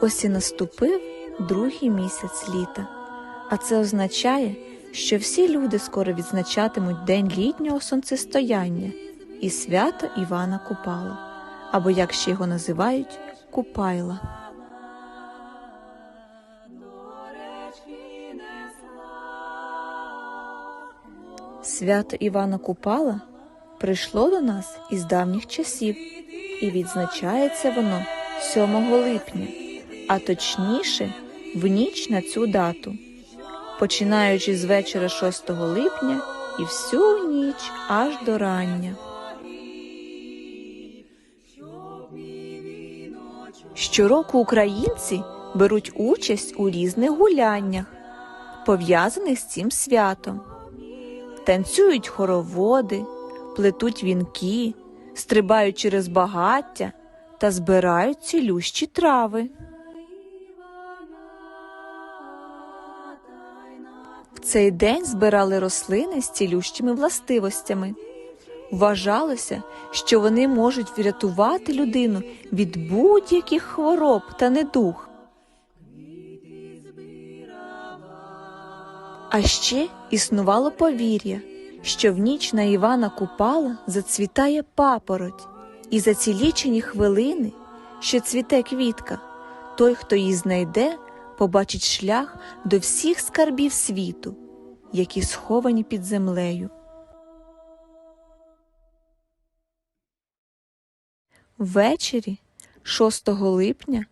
Ось і наступив другий місяць літа, а це означає, що всі люди скоро відзначатимуть День літнього сонцестояння і свято Івана Купала, або як ще його називають Купайла. Свято Івана Купала прийшло до нас із давніх часів, і відзначається воно 7 липня, а точніше в ніч на цю дату, починаючи з вечора 6 липня і всю ніч аж до рання. Щороку українці беруть участь у різних гуляннях, пов'язаних з цим святом танцюють хороводи, плетуть вінки, стрибають через багаття та збирають цілющі трави. В цей день збирали рослини з цілющими властивостями. Вважалося, що вони можуть врятувати людину від будь-яких хвороб та недуг. А ще існувало повір'я, що в ніч на Івана Купала зацвітає папороть, і за ці лічені хвилини, що цвіте квітка, той, хто її знайде, побачить шлях до всіх скарбів світу, які сховані під землею. Ввечері, 6 липня,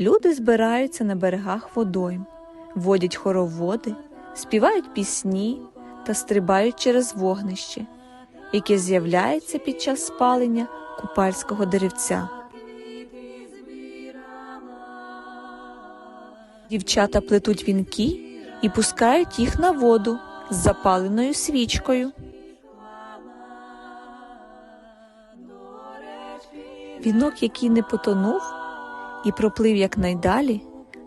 люди збираються на берегах водойм, водять хороводи, співають пісні та стрибають через вогнище, яке з'являється під час спалення купальського деревця. Дівчата плетуть вінки і пускають їх на воду з запаленою свічкою. Вінок, який не потонув і проплив якнайдалі,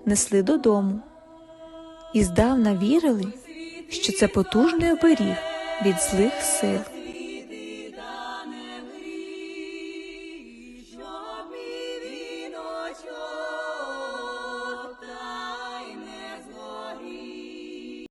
несли додому. І здавна вірили, що це потужний оберіг від злих сил.